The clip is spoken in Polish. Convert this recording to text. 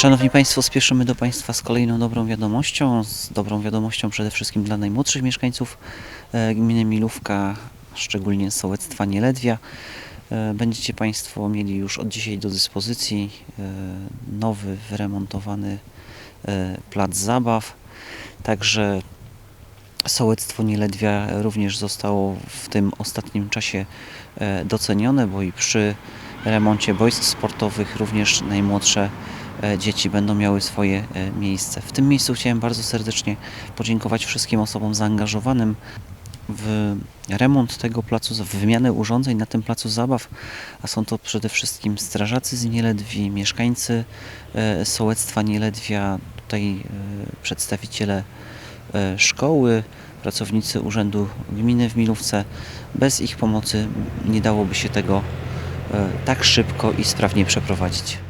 Szanowni Państwo, spieszymy do Państwa z kolejną dobrą wiadomością. Z dobrą wiadomością przede wszystkim dla najmłodszych mieszkańców e, gminy Milówka, szczególnie sołectwa Nieledwia. E, Będziecie Państwo mieli już od dzisiaj do dyspozycji e, nowy, wyremontowany plac zabaw. Także sołectwo Nieledwia również zostało w tym ostatnim czasie docenione, bo i przy remoncie boisk sportowych również najmłodsze dzieci będą miały swoje e, miejsce. W tym miejscu chciałem bardzo serdecznie podziękować wszystkim osobom zaangażowanym w remont tego placu, w wymianę urządzeń na tym placu zabaw, a są to przede wszystkim strażacy z Nieledwi, mieszkańcy e, sołectwa Nieledwia, tutaj e, przedstawiciele e, szkoły, pracownicy Urzędu Gminy w Milówce. Bez ich pomocy nie dałoby się tego e, tak szybko i sprawnie przeprowadzić.